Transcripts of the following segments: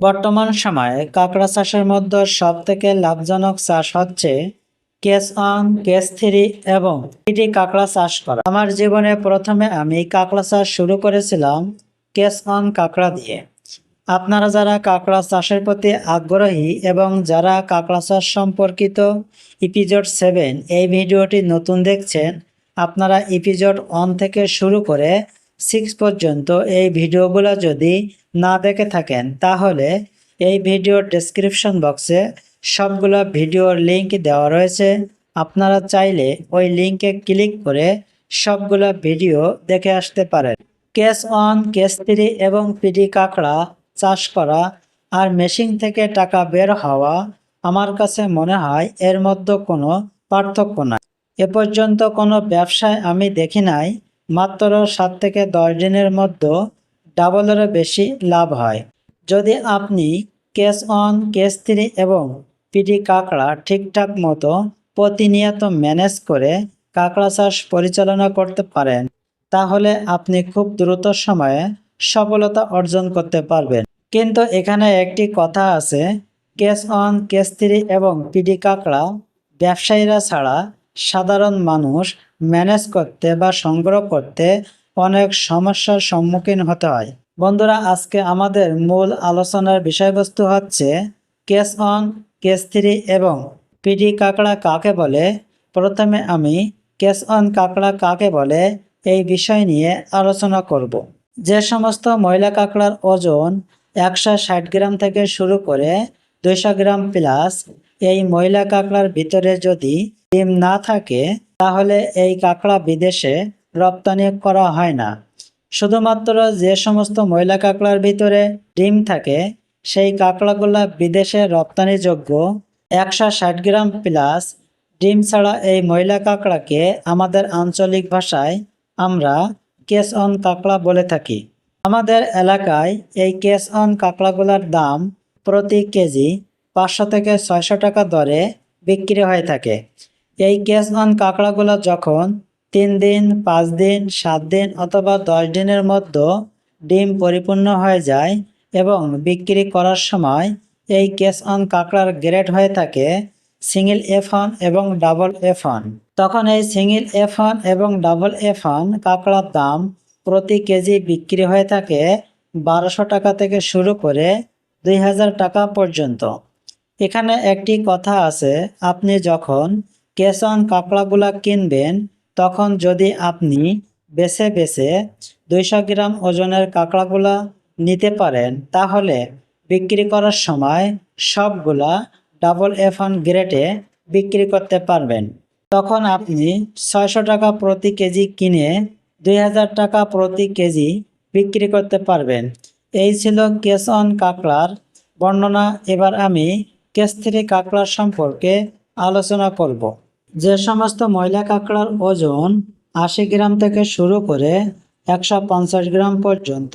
বর্তমান সময়ে কাঁকড়া চাষের মধ্যে সব থেকে লাভজনক চাষ হচ্ছে কেস অন কেস থ্রি এবং পিটি কাঁকড়া চাষ করা। আমার জীবনে প্রথমে আমি কাঁকড়া চাষ শুরু করেছিলাম কেস অন কাঁকড়া দিয়ে। আপনারা যারা কাঁকড়া চাষের প্রতি আগ্রহী এবং যারা কাঁকড়া চাষ সম্পর্কিত এপিজোড সেভেন এই ভিডিওটি নতুন দেখছেন, আপনারা এপিজোড ওয়ান থেকে শুরু করে সিক্স পর্যন্ত এই ভিডিওগুলো যদি না দেখে থাকেন, তাহলে এই ভিডিওর ডেসক্রিপশন বক্সে সবগুলো ভিডিওর লিঙ্ক দেওয়া রয়েছে। আপনারা চাইলে ওই লিঙ্কে ক্লিক করে সবগুলো ভিডিও দেখে আসতে পারেন। কেস অন কেস থ্রি এবং পিডি কাঁকড়া চাষ করা আর মেশিন থেকে টাকা বের হওয়া আমার কাছে মনে হয় এর মধ্যে কোনো পার্থক্য নাই। এ পর্যন্ত কোনো ব্যবসায় আমি দেখি নাই। মাত্র সাত থেকে দশ দিনের মধ্যে ডাবলেরও বেশি লাভ হয়। যদি আপনি কেস অন কেস থ্রি এবং পিডি কাঁকড়া ঠিকঠাক মতো প্রতিনিয়ত ম্যানেজ করে কাঁকড়া চাষ পরিচালনা করতে পারেন, তাহলে আপনি খুব দ্রুত সময়ে সফলতা অর্জন করতে পারবেন। কিন্তু এখানে একটি কথা আছে, কেস অন কেস থ্রি এবং পিডি কাঁকড়া ব্যবসায়ীরা ছাড়া সাধারণ মানুষ ম্যানেজ করতে বা সংগ্রহ করতে অনেক সমস্যার সম্মুখীন হতে হয়। বন্ধুরা, আজকে আমাদের মূল আলোচনার বিষয়বস্তু হচ্ছে কেস অন কেস থ্রি এবং পিডি কাঁকড়া কাকে বলে? প্রথমে আমি কেস অন কাঁকড়া কাকে বলে এই বিষয় নিয়ে আলোচনা করব। যে সমস্ত মহিলা কাঁকড়ার ওজন একশো ষাট গ্রাম থেকে শুরু করে দুইশো গ্রাম প্লাস এই মহিলা কাঁকড়ার ভিতরে যদি ডিম না থাকে তাহলে এই কাঁকড়া বিদেশে রপ্তানি করা হয় না। শুধুমাত্র যে সমস্ত ময়লা কাঁকড়ার ভিতরে ডিম থাকে, সেই কাঁকড়াগুলা বিদেশে রপ্তানিযোগ্য একশো ষাট গ্রাম প্লাস ডিম ছাড়া এই ময়লা কাঁকড়াকে আমাদের আঞ্চলিক ভাষায় আমরা কেস অন কাঁকড়া বলে থাকি। আমাদের এলাকায় এই কেস অন কাঁকড়াগুলার দাম প্রতি কেজি পাঁচশো থেকে ছয়শো টাকা দরে বিক্রি হয়ে থাকে। এই কেস অন কাঁকড়াগুলো যখন তিন দিন, পাঁচ দিন, সাত দিন অথবা দশ দিনের মধ্যে ডিম পরিপূর্ণ হয়ে যায় এবং বিক্রি করার সময় এই কেস অন কাঁকড়ার গ্রেড হয়ে থাকে সিঙ্গেল এফ ওয়ান এবং ডাবল এফ ওয়ান তখন এই সিঙ্গেল এফ ওয়ান এবং ডাবল এফ ওয়ান কাঁকড়ার দাম প্রতি কেজি বিক্রি হয়ে থাকে বারোশো টাকা থেকে শুরু করে দুই হাজার টাকা পর্যন্ত। এখানে একটি কথা আছে, আপনি যখন কেস অন কাঁকড়াগুলা কিনবেন, তখন যদি আপনি বেছে বেছে দুইশো গ্রাম ওজনের কাঁকড়াগুলা নিতে পারেন, তাহলে বিক্রি করার সময় সবগুলা ডাবল এফ ওয়ান গ্রেডে বিক্রি করতে পারবেন। তখন আপনি ছয়শো টাকা প্রতি কেজি কিনে দুই হাজার টাকা প্রতি কেজি বিক্রি করতে পারবেন। এই ছিল কেস অন কাঁকড়ার বর্ণনা। এবার আমি কেস থ্রি কাঁকড়ার সম্পর্কে আলোচনা করব। যে সমস্ত ময়লা কাঁকড়ার ওজন আশি গ্রাম থেকে শুরু করে একশো পঞ্চাশ গ্রাম পর্যন্ত,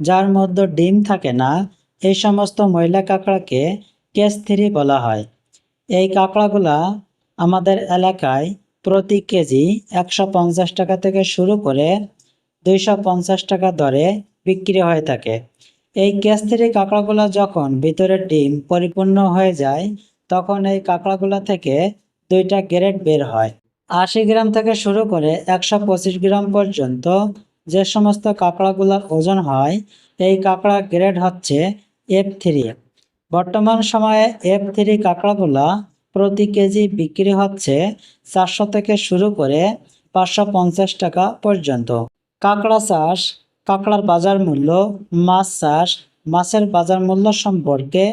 যার মধ্যে ডিম থাকে না, এই সমস্ত ময়লা কাঁকড়াকে কেস থ্রি বলা হয়। এই কাঁকড়াগুলা আমাদের এলাকায় প্রতি কেজি একশো পঞ্চাশ টাকা থেকে শুরু করে দুইশো পঞ্চাশ টাকা দরে বিক্রি হয়ে থাকে। এই কেস থ্রি কাঁকড়াগুলো যখন ভিতরের ডিম পরিপূর্ণ হয়ে যায় তখন এই কাঁকড়াগুলো থেকে দুইটা গ্রেড বের হয়। আশি গ্রাম থেকে শুরু করে একশো পঁচিশ গ্রাম পর্যন্ত যে সমস্ত কাঁকড়াগুলোর ওজন হয়, এই কাঁকড়া গ্রেড হচ্ছে এফ থ্রি। বর্তমান সময়ে এফ থ্রি কাঁকড়াগুলা প্রতি কেজি বিক্রি হচ্ছে চারশো থেকে শুরু করে পাঁচশো পঞ্চাশ টাকা পর্যন্ত। কাঁকড়া চাষ, কাঁকড়ার বাজার মূল্য, মাছ চাষ, মাছের বাজার মূল্য সম্পর্কে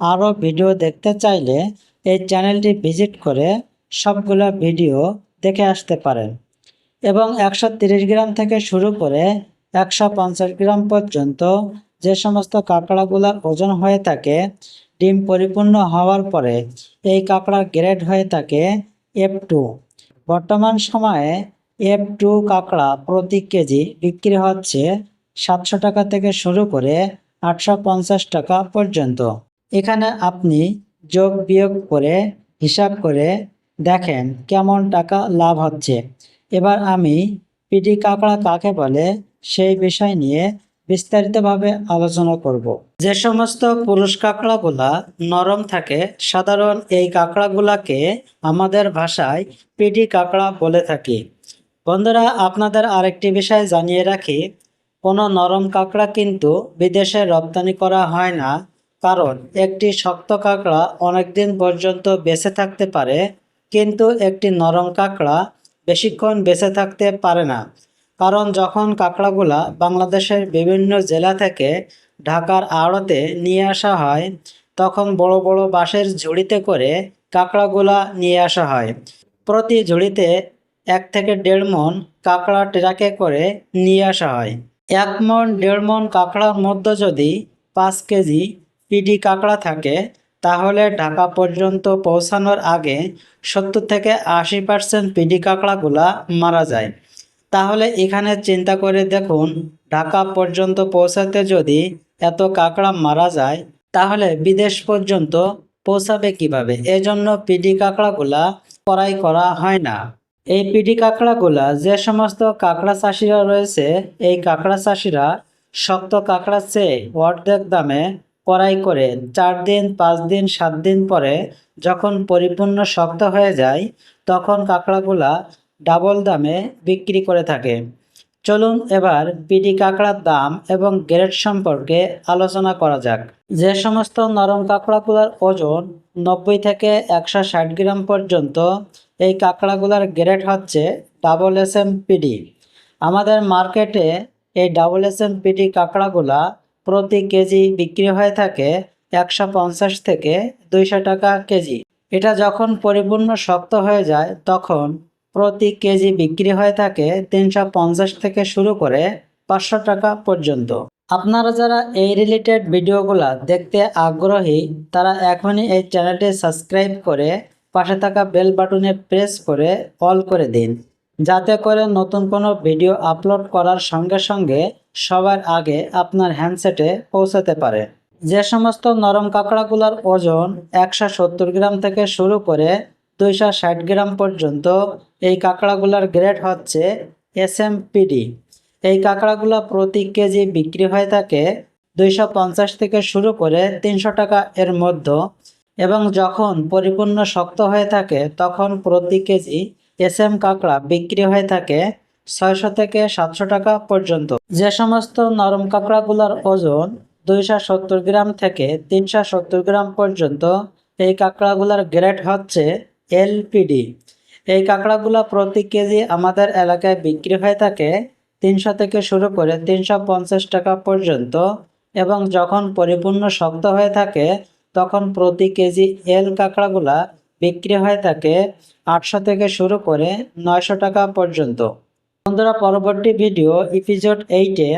আরও ভিডিও দেখতে চাইলে এই চ্যানেলটি ভিজিট করে সবগুলো ভিডিও দেখে আসতে পারেন। এবং একশো গ্রাম থেকে শুরু করে একশো পঞ্চাশ গ্রাম পর্যন্ত যে সমস্ত কাঁকড়াগুলোর ওজন হয়ে থাকে, ডিম পরিপূর্ণ হওয়ার পরে এই কাঁকড়ার গ্রেড হয়ে থাকে এফ টু। বর্তমান সময়ে এফ টু কাঁকড়া প্রতি কেজি বিক্রি হচ্ছে সাতশো টাকা থেকে শুরু করে আটশো পঞ্চাশ টাকা পর্যন্ত। এখানে আপনি যোগ বিয়োগ করে হিসাব করে দেখেন কেমন টাকা লাভ হচ্ছে। এবার আমি পিটি কাঁকড়া কাকে বলে সেই বিষয় নিয়ে বিস্তারিতভাবে আলোচনা করব। যে সমস্ত পুরুষ কাঁকড়াগুলা নরম থাকে, সাধারণ এই কাঁকড়াগুলাকে আমাদের ভাষায় পিটি কাঁকড়া বলে থাকি। বন্ধুরা, আপনাদের আরেকটি বিষয় জানিয়ে রাখি, কোনো নরম কাঁকড়া কিন্তু বিদেশে রপ্তানি করা হয় না। কারণ একটি শক্ত কাঁকড়া অনেকদিন পর্যন্ত বেঁচে থাকতে পারে, কিন্তু একটি নরম কাঁকড়া বেশিক্ষণ বেঁচে থাকতে পারে না। কারণ যখন কাঁকড়াগুলা বাংলাদেশের বিভিন্ন জেলা থেকে ঢাকার আড়তে নিয়ে আসা হয়, তখন বড় বড় বাঁশের ঝুড়িতে করে কাঁকড়াগুলা নিয়ে আসা হয়। প্রতি ঝুড়িতে এক থেকে দেড় মন কাঁকড়া ট্রাকে করে নিয়ে আসা হয়। এক মন দেড় মন কাঁকড়ার মধ্যে যদি পাঁচ কেজি পিডি কাঁকড়া থাকে, তাহলে ঢাকা পর্যন্ত পৌঁছানোর আগে সত্তর থেকে আশি পার্সেন্ট পিডি কাঁকড়াগুলা মারা যায়। তাহলে এখানে চিন্তা করে দেখুন, ঢাকা পর্যন্ত পৌঁছাতে যদি এত কাঁকড়া মারা যায়, তাহলে বিদেশ পর্যন্ত পৌঁছাবে কীভাবে? এজন্য পিডি কাঁকড়াগুলা করাই করা হয় না। এই পিডি কাঁকড়াগুলা যে সমস্ত কাঁকড়া চাষিরা রয়েছে, এই কাঁকড়া চাষিরা শক্ত কাঁকড়া চেয়ে অর্ধেক দামে কড়াই করে, চার দিন, পাঁচ দিন, সাত দিন পরে যখন পরিপূর্ণ শক্ত হয়ে যায়, তখন কাঁকড়াগুলা ডাবল দামে বিক্রি করে থাকে। চলুন এবার পিডি কাঁকড়ার দাম এবং গ্রেড সম্পর্কে আলোচনা করা যাক। যে সমস্ত নরম কাঁকড়াগুলার ওজন নব্বই থেকে একশো ষাট গ্রাম পর্যন্ত, এই কাঁকড়াগুলার গ্রেড হচ্ছে ডাবল এস এম পিডি আমাদের মার্কেটে এই ডাবল এস এম পিডি কাঁকড়াগুলা প্রতি কেজি বিক্রি হয়ে থাকে একশো পঞ্চাশ থেকে দুইশো টাকা কেজি। এটা যখন পরিপূর্ণ শক্ত হয়ে যায়, তখন প্রতি কেজি বিক্রি হয়ে থাকে তিনশো পঞ্চাশ থেকে শুরু করে পাঁচশো টাকা পর্যন্ত। আপনারা যারা এই রিলেটেড ভিডিওগুলা দেখতে আগ্রহী, তারা এখনই এই চ্যানেলটি সাবস্ক্রাইব করে পাশে থাকা বেল বাটনে প্রেস করে অল করে দিন। যাতে করে নতুন কোনো ভিডিও আপলোড করার সঙ্গে সঙ্গে সবার আগে আপনার হ্যান্ডসেটে পৌঁছাতে পারে। যে সমস্ত নরম কাঁকড়াগুলোর ওজন একশো সত্তর গ্রাম থেকে শুরু করে দুইশো ষাট গ্রাম পর্যন্ত এই কাঁকড়াগুলোর গ্রেড হচ্ছে এস এম পিডি এই কাঁকড়াগুলো প্রতি কেজি বিক্রি হয়ে থাকে দুইশো পঞ্চাশ থেকে শুরু করে তিনশো টাকা এর মধ্যে এবং যখন পরিপূর্ণ শক্ত হয়ে থাকে তখন প্রতি কেজি এস এম কাঁকড়া বিক্রি হয়ে থাকে ছয়শো থেকে সাতশো টাকা পর্যন্ত। যে সমস্ত নরম কাঁকড়াগুলোর ওজন দুইশো সত্তর গ্রাম থেকে তিনশো সত্তর গ্রাম পর্যন্ত, এই কাঁকড়াগুলোর গ্রেড হচ্ছে এলপিডি। এই কাঁকড়াগুলো প্রতি কেজি আমাদের এলাকায় বিক্রি হয়ে থাকে তিনশো থেকে শুরু করে তিনশো পঞ্চাশ টাকা পর্যন্ত এবং যখন পরিপূর্ণ শক্ত হয়ে থাকে, তখন প্রতি কেজি এল কাঁকড়াগুলা বিক্রি হয়ে থাকে আটশো থেকে শুরু করে নয়শো টাকা পর্যন্ত। বন্ধুরা, পরবর্তী ভিডিও এপিসোড এইটে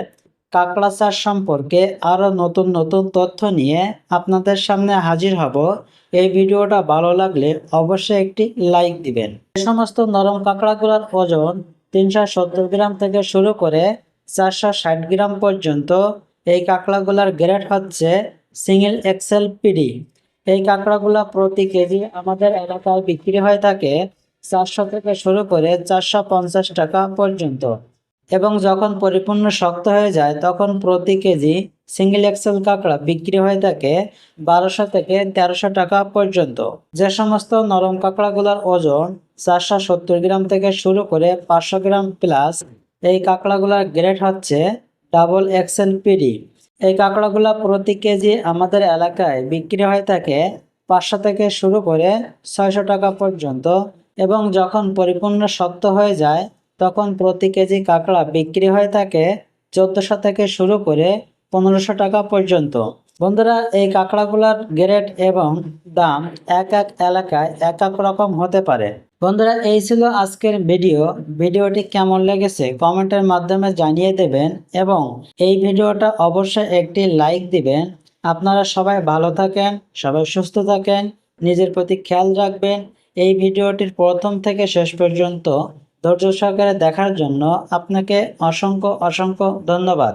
কাঁকড়া চাষ সম্পর্কে আরও নতুন নতুন তথ্য নিয়ে আপনাদের সামনে হাজির হব। এই ভিডিওটা ভালো লাগলে অবশ্যই একটি লাইক দিবেন। যে সমস্ত নরম কাঁকড়াগুলোর ওজন তিনশো সত্তর গ্রাম থেকে শুরু করে চারশো ষাট গ্রাম পর্যন্ত। এই কাঁকড়াগুলোর গ্রেড হচ্ছে সিঙ্গেল এক্সেল পিডি। এই কাঁকড়াগুলো প্রতি কেজি আমাদের এলাকায় বিক্রি হয়ে থাকে চারশো থেকে শুরু করে চারশো পঞ্চাশ টাকা পর্যন্ত। এবং যখন পরিপূর্ণ শক্ত হয়ে যায়, তখন প্রতি কেজি সিঙ্গেল এক্সেল কাঁকড়া বিক্রি হয়ে থাকে বারোশো থেকে তেরোশো টাকা পর্যন্ত। যে সমস্ত নরম কাঁকড়াগুলোর ওজন চারশো সত্তর গ্রাম থেকে শুরু করে পাঁচশো গ্রাম প্লাস এই কাঁকড়াগুলোর গ্রেড হচ্ছে ডাবল এক্সেল পিডি। এই কাঁকড়াগুলো প্রতি কেজি আমাদের এলাকায় বিক্রি হয়ে থাকে পাঁচশো থেকে শুরু করে ছয়শো টাকা পর্যন্ত। এবং যখন পরিপূর্ণ শক্ত হয়ে যায়, তখন প্রতি কেজি কাঁকড়া বিক্রি হয়ে থাকে চোদ্দোশো থেকে শুরু করে পনেরোশো টাকা পর্যন্ত। বন্ধুরা, এই কাঁকড়াগুলোর গ্রেড এবং দাম এক এক এলাকায় এক এক রকম হতে পারে। বন্ধুরা, এই ছিল আজকের ভিডিও। ভিডিওটি কেমন লেগেছে কমেন্টের মাধ্যমে জানিয়ে দেবেন এবং এই ভিডিওটা অবশ্যই একটি লাইক দিবেন। আপনারা সবাই ভালো থাকেন, সবাই সুস্থ থাকেন, নিজের প্রতি খেয়াল রাখবেন। এই ভিডিওটির প্রথম থেকে শেষ পর্যন্ত ধৈর্য সহকারে দেখার জন্য আপনাকে অসংখ্য অসংখ্য ধন্যবাদ।